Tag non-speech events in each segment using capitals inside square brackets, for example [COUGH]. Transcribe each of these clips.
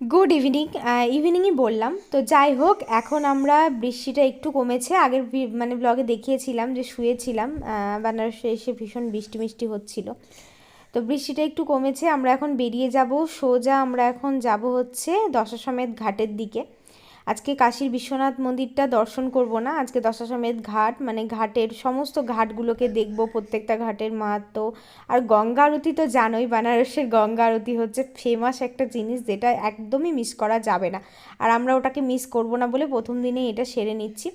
Good evening ইভিনিংই বললাম। তো যাই হোক, এখন আমরা বৃষ্টিটা একটু কমেছে। আগের মানে ব্লগে দেখিয়েছিলাম যে শুয়েছিলাম বানারসে বেনারসে এসে ভীষণ বৃষ্টি মিষ্টি হচ্ছিল। তো বৃষ্টিটা একটু কমেছে, আমরা এখন বেরিয়ে যাব। সোজা আমরা এখন যাব হচ্ছে দশাসমেত ঘাটের দিকে। আজকে কাশীর বিশ্বনাথ মন্দিরটা দর্শন করব না। আজকে দশাসমেত ঘাট মানে ঘাটের সমস্ত ঘাটগুলোকে দেখব, প্রত্যেকটা ঘাটের মাহাত্ম। আর গঙ্গা আরতি তো জানোই, বানারসের গঙ্গা আরতি হচ্ছে ফেমাস একটা জিনিস যেটা একদমই মিস করা যাবে না। আর আমরা ওটাকে মিস করব না বলে প্রথম দিনেই এটা সেরে নিচ্ছি।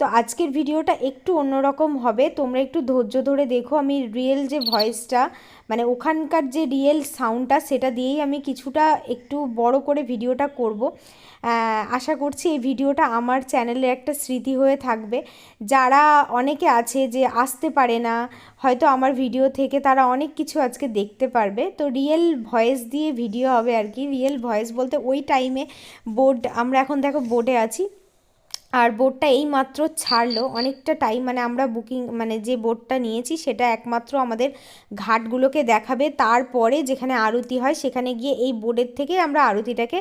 তো আজকের ভিডিওটা একটু অন্যরকম হবে। তোমরা একটু ধৈর্য ধরে দেখো আমি রিয়েল যে ভয়েসটা মানে ওখানকার যে রিয়েল সাউন্ডটা সেটা দিয়েই আমি কিছুটা একটু বড় করে ভিডিওটা করব। আশা করছি এই ভিডিওটা আমার চ্যানেলে একটা স্মৃতি হয়ে থাকবে। যারা অনেকে আছে যে আসতে পারে না, হয়তো আমার ভিডিও থেকে তারা অনেক কিছু আজকে দেখতে পারবে। তো রিয়েল ভয়েস দিয়ে ভিডিও হবে আর কি। রিয়েল ভয়েস বলতে ওই টাইমে বোর্ড আমরা এখন দেখো বোর্ডে আছি। আর বোটটা এই মাত্র ছাড়লো। অনেকটা টাইম মানে আমরা বুকিং মানে যে বোটটা নিয়েছি, সেটা একমাত্র আমাদের ঘাটগুলোকে দেখাবে। তারপরে যেখানে আরতি হয়, সেখানে গিয়ে এই বোর্ডের থেকে আমরা আরতিটাকে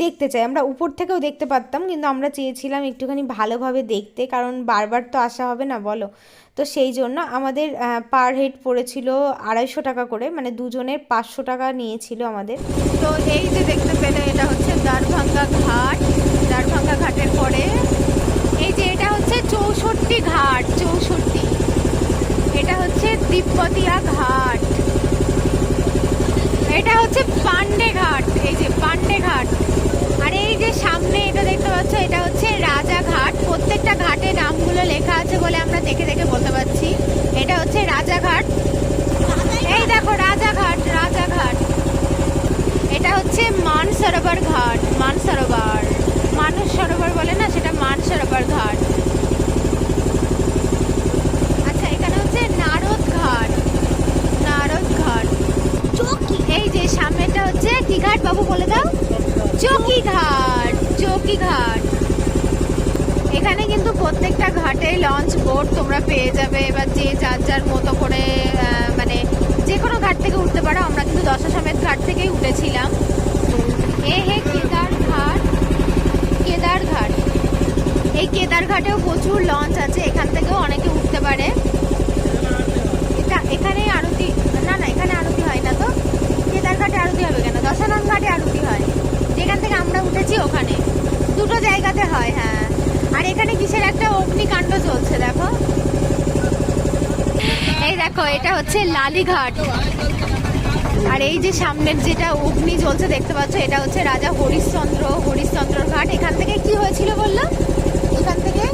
দেখতে চাই। আমরা উপর থেকেও দেখতে পারতাম, কিন্তু আমরা চেয়েছিলাম একটুখানি ভালোভাবে দেখতে, কারণ বারবার তো আসা হবে না, বলো। তো সেই জন্য আমাদের পার হেড পড়েছিল আড়াইশো টাকা করে মানে দুজনের পাঁচশো টাকা নিয়েছিল আমাদের। তো এই যে দেখতে পেলে, এটা হচ্ছে দ্বারভাঙ্গা ঘাট। দ্বারভাঙ্গা ঘাটের পরে চৌষট্টি ঘাট, চৌষট্টি। এটা হচ্ছে তিব্বতিয়া ঘাট। এটা হচ্ছে পান্ডে ঘাট, এই যে পান্ডে ঘাট। আর এই যে সামনে এটা দেখতে পাচ্ছ, এটা হচ্ছে রাজা ঘাট। প্রত্যেকটা ঘাটে নামগুলো লেখা আছে বলে আমরা দেখে দেখে বলতে পারছি। এটা হচ্ছে রাজা ঘাট। এই দেখো রাজাঘাট রাজাঘাট এটা হচ্ছে মান সরোবর ঘাট মান সরোবর মানুষ সরোবর বলে না সেটা মান সরোবর ঘাট আচ্ছা এখানে হচ্ছে নারদ ঘাট নারদ ঘাট চৌকি এই যে সামনেটা হচ্ছে কি ঘাট বাবু বলে দাও চৌকি ঘাট চৌকি ঘাট এখানে কিন্তু প্রত্যেকটা ঘাটে লঞ্চ বোট তোমরা পেয়ে যাবে। এবার যে যার যার মতো করে মানে যে কোনো ঘাট থেকে উঠতে পারো। আমরা কিন্তু দশা সমেত ঘাট থেকেই উঠেছিলাম। এ হে কেদার ঘাট কেদার ঘাট। এই কেদার ঘাটেও প্রচুর লঞ্চ আছে। এখান থেকেও অনেকে উঠতে পারে এটা এখানে আরতি না না এখানে আরতি হয় না তো কেদার ঘাটে আরতি হবে কেন দশানন ঘাটে আরতি হয় যেখান থেকে আমরা উঠেছি ওখানে দুটো জায়গাতে হয় হ্যাঁ আর এখানে কিসের একটা অগ্নিকাণ্ড চলছে দেখো এই দেখো এটা হচ্ছে লালিঘাট। আর এই যে সামনের যেটা অগ্নি জ্বলছে, দেখতে পাচ্ছ, এটা হচ্ছে রাজা হরিশ্চন্দ্র হরিশ্চন্দ্র ঘাট। এখান থেকে কি হয়েছিল বলল? এখান থেকে?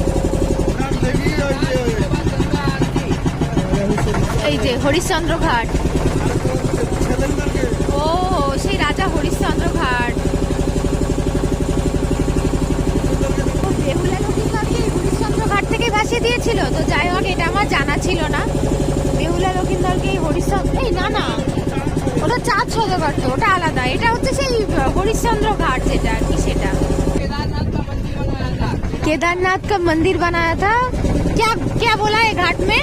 এই যে হরিশ্চন্দ্র ঘাট। ও, সেই রাজা হরিশ্চন্দ্র ঘাট। ঘাট থেকে ভাসিয়ে দিয়েছিল তো যাই হোক এটা আমার জানা ছিল না বেহুলা লক্ষিন্দরকে এই হরিশ্চন্দ্র এই না না ওটা চাঁদ সদগর তো ওটা আলাদা এটা হচ্ছে সেই হরিশ্চন্দ্র ঘাট যেটা আর কি সেটা केदारनाथ का मंदिर बनाया था क्या क्या बोला है घाट में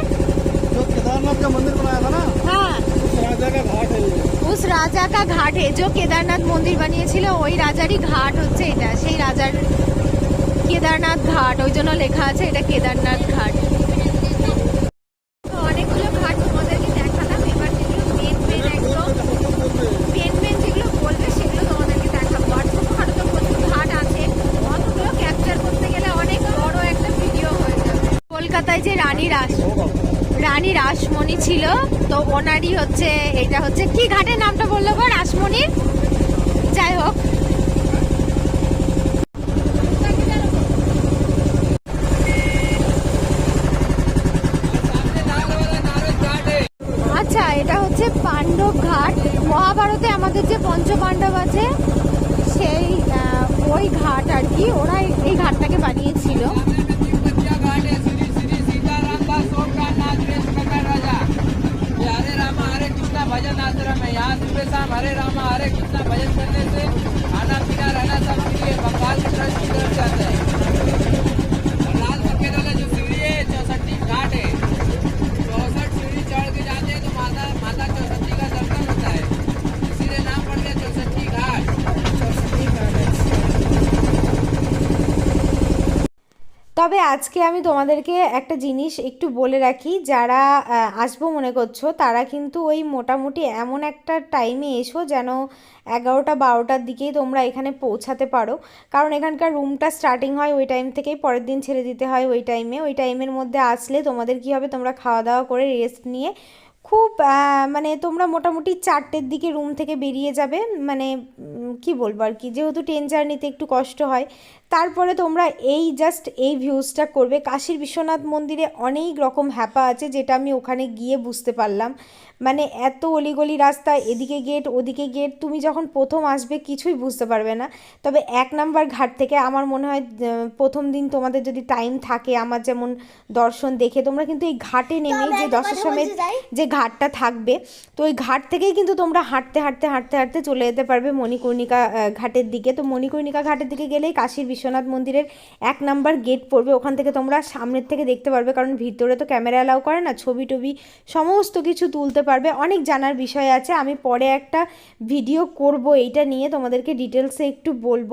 जो केदारनाथ का मंदिर बनाया था ना हाँ उस राजा का घाट है ये उस রাজা কা ঘাট হে जो কেদারনাথ মন্দির বানিয়েছিল ওই রাজারই ঘাট হচ্ছে এটা সেই রাজার কেদারনাথ ঘাট, ওই জন্য লেখা আছে এটা কেদারনাথ ঘাট। কলকাতায় যে রাসমণি ছিল, তো ওনারই হচ্ছে, এটা হচ্ছে, কি ঘাটের নামটা বলল রাসমণির যাই হোক আচ্ছা এটা হচ্ছে পাণ্ডব ঘাট মহাভারতে আমাদের যে পঞ্চপাণ্ডব আছে সেই আহ, ওই ঘাট আর কি ওরা এই- এই ঘাটটাকে বানিয়েছিল घाट है श्री श्री सीताराम दास सोमनाथ देश प्रकार राजा ये हरे रामा हरे कृष्णा भजन आश्रम है यहाँ सुबह शाम हरे रामा हरे कृष्णा भजन करने से खाना पीना रहना सब फ्री है बंगाल की तरफ की तरफ से आता है তবে আজকে আমি তোমাদেরকে একটা জিনিস একটু বলে রাখি, যারা আসব মনে করছ, তারা কিন্তু ওই মোটামুটি এমন একটা টাইমে এসো যেন এগারোটা, বারোটার দিকেই তোমরা এখানে পৌঁছাতে পারো। কারণ এখানকার রুমটা স্টার্টিং হয় ওই টাইম থেকেই, পরের দিন ছেড়ে দিতে হয় ওই টাইমে ওই টাইমের মধ্যে আসলে তোমাদের কী হবে, তোমরা খাওয়া দাওয়া করে রেস্ট নিয়ে খুব মানে তোমরা মোটামুটি চারটের দিকে রুম থেকে বেরিয়ে যাবে। মানে কি বলব আর কি, যেহেতু ট্রেন জার্নিতে একটু কষ্ট হয় তারপরে তোমরা এই জাস্ট এই ভিউজটা করবে। কাশীর বিশ্বনাথ মন্দিরে অনেক রকম হ্যাপা আছে যেটা আমি ওখানে গিয়ে বুঝতে পারলাম। মানে এত অলিগলি রাস্তা এদিকে গেট ওদিকে গেট তুমি যখন প্রথম আসবে কিছুই বুঝতে পারবে না। তবে এক নাম্বার ঘাট থেকে আমার মনে হয় প্রথম দিন তোমাদের যদি টাইম থাকে আমার যেমন দর্শন দেখে তোমরা কিন্তু এই ঘাটে নেমে যে দশাশ্বমেধ যে ঘাটটা থাকবে তো ওই ঘাট থেকেই কিন্তু তোমরা হাঁটতে হাঁটতে হাঁটতে হাঁটতে চলে যেতে পারবে মণিকর্ণিকা ঘাটের দিকে। তো মণিকর্ণিকা ঘাটের দিকে গেলেই কাশীর বিশ্বনাথ মন্দিরের এক নাম্বার গেট পড়বে। ওখান থেকে তোমরা সামনের থেকে দেখতে পারবে, কারণ ভিতরে তো ক্যামেরা অ্যালাউ করে না, ছবি টবি সমস্ত কিছু তুলতে পারবে। অনেক জানার বিষয় আছে, আমি পরে একটা ভিডিও করব, এইটা নিয়ে তোমাদেরকে ডিটেলসে একটু বলব।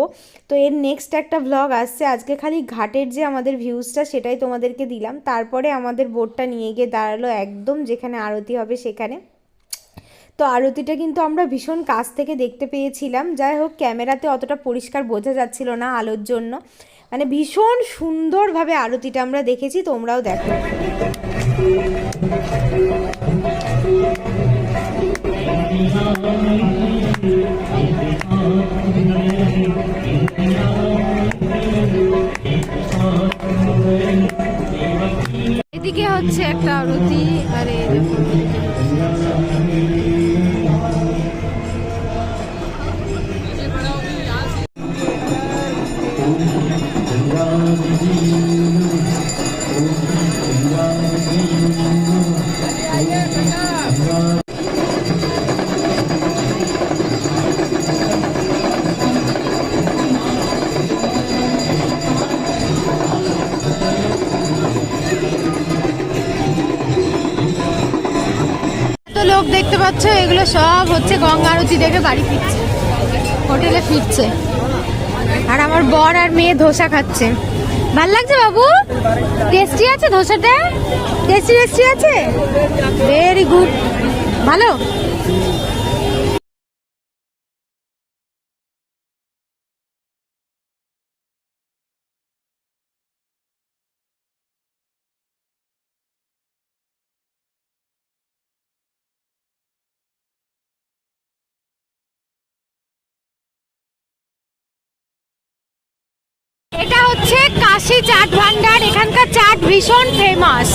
তো এর নেক্সট একটা ভ্লগ আসছে, আজকে খালি ঘাটের যে আমাদের ভিউজটা সেটাই তোমাদেরকে দিলাম। তারপরে আমাদের বোটটা নিয়ে গিয়ে দাঁড়াল একদম যেখানে আরতি হবে সেখানে। তো আরতিটা কিন্তু আমরা ভীষণ কাছ থেকে দেখতে পেয়েছিলাম। যাই হোক, ক্যামেরাতে অতটা পরিষ্কার বোঝা যাচ্ছিল না আলোর জন্য। মানে ভীষণ সুন্দরভাবে আরতিটা আমরা দেখেছি, তোমরাও দেখো। এদিকে হচ্ছে একটা আরতি আর পাচ্ছ, এগুলো সব হচ্ছে গঙ্গা আরতি দেখে বাড়ি ফিরছে। হোটেলে ফিরছে। আর আমার বর আর মেয়ে ধোসা খাচ্ছে। ভালো লাগছে বাবু? টেস্টি আছে ধোসাটা? টেস্টি টেস্টি আছে? ভেরি গুড ভালো? এটা হচ্ছে কাশি চাট ভান্ডার। এখানকার চাট ভীষণ ফেমাস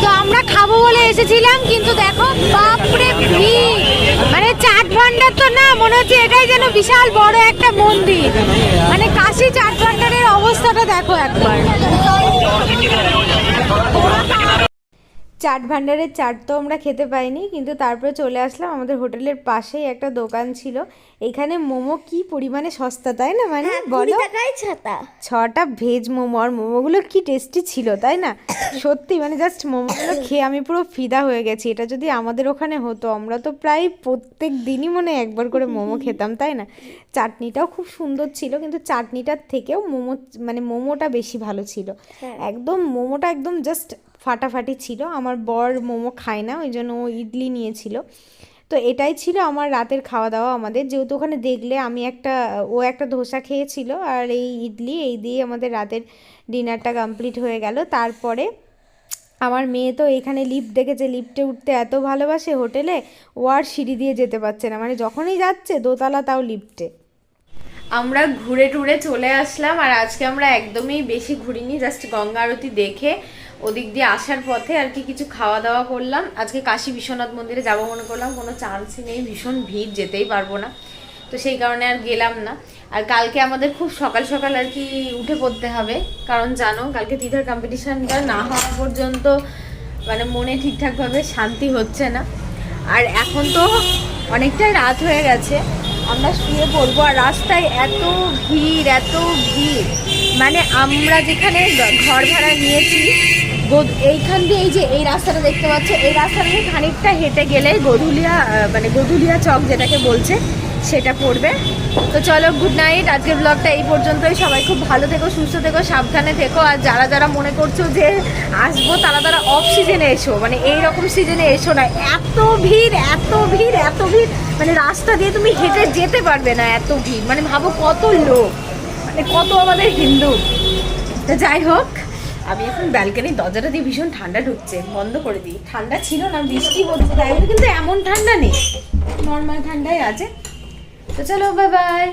তো আমরা খাব বলে এসেছিলাম, কিন্তু দেখো, বাপরে ভিড়। মানে চাট ভান্ডার তো না, মনে হচ্ছে এটাই যেন বিশাল বড় একটা মন্দির। মানে কাশি চাট ভান্ডারের অবস্থাটা দেখো একবার। চাট ভান্ডারের চাট তো আমরা খেতে পাইনি কিন্তু তারপরে চলে আসলাম আমাদের হোটেলের পাশেই একটা দোকান ছিল। এখানে মোমো কি পরিমাণে সস্তা তাই না মানে? বলো। ছাতা ছটা। ভেজ মোমো আর মোমোগুলো কি টেস্টি ছিল তাই না? সত্যি মানে জাস্ট মোমোগুলো [COUGHS] খেয়ে আমি পুরো ফিদা হয়ে গেছি। এটা যদি আমাদের ওখানে হতো আমরা তো প্রায় প্রত্যেক দিনই মনে হয় একবার করে মোমো [LAUGHS] খেতাম তাই না? চাটনিটাও খুব সুন্দর ছিল কিন্তু চাটনিটার থেকেও মোমো মানে মোমোটা বেশি ভালো ছিল। একদম মোমোটা একদম জাস্ট ফাটাফাটি ছিল। আমার বর মোমো খায় না, ওই জন্য ও ইডলি নিয়েছিল। তো এটাই ছিল আমার রাতের খাওয়া দাওয়া আমাদের। যেহেতু ওখানে দেখলে আমি একটা, ও একটা ধোসা খেয়েছিল আর এই ইডলি, এই দিয়ে আমাদের রাতের ডিনারটা কমপ্লিট হয়ে গেল। তারপরে আমার মেয়ে তো এখানে লিফট দেখেছে, লিফটে উঠতে এত ভালোবাসে হোটেলে, ও আর সিঁড়ি দিয়ে যেতে পারছে না। মানে যখনই যাচ্ছে, দোতলা তাও লিফটে। আমরা ঘুরে টুরে চলে আসলাম আর আজকে আমরা একদমই বেশি ঘুরিনি জাস্ট গঙ্গা আরতি দেখে। ওদিক দিয়ে আসার পথে আর কি কিছু খাওয়া দাওয়া করলাম। আজকে কাশী বিশ্বনাথ মন্দিরে যাব মনে করলাম, কোনো চান্সই নেই, ভীষণ ভিড়, যেতেই পারব না। তো সেই কারণে আর গেলাম না। আর কালকে আমাদের খুব সকাল সকাল আর কি উঠে পড়তে হবে। কারণ জানো, কালকে দিদার কম্পিটিশানটা না হওয়া পর্যন্ত মানে মনে ঠিকঠাকভাবে শান্তি হচ্ছে না। আর এখন তো অনেকটাই রাত হয়ে গেছে। আমরা শুয়ে পড়ব আর রাস্তায় এত ভিড় এত ভিড়। মানে আমরা যেখানে ঘর ভাড়া নিয়েছি এইখান দিয়ে এই যে এই রাস্তাটা দেখতে পাচ্ছ, এই রাস্তাটা দিয়ে খানিকটা হেঁটে গেলে গধুলিয়া মানে গধুলিয়া চক যেটাকে বলছে, সেটা পড়বে। তো চলো গুড নাইট আজকের ব্লগটা এই পর্যন্তই। সবাই খুব ভালো থেকো, সুস্থ থেকো, সাবধানে থেকো। আর যারা যারা মনে করছ যে আসব, তারা তারা অফ সিজনে এসো। মানে এই রকম সিজনে এসো না। এত ভিড় এত ভিড় এত ভিড়। মানে রাস্তা দিয়ে তুমি হেঁটে যেতে পারবে না এত ভিড়। মানে ভাবো কত লোক। মানে কত আমাদের হিন্দু। তো যাই হোক। আমি এখন ব্যালকানির দরজাটা দিয়ে ভীষণ ঠান্ডা ঢুকছে, বন্ধ করে দিই। ঠান্ডা ছিল না, বৃষ্টি হচ্ছে, তাই কিন্তু এমন ঠান্ডা নেই। নর্মাল ঠান্ডাই আছে। তো চলো বাই বাই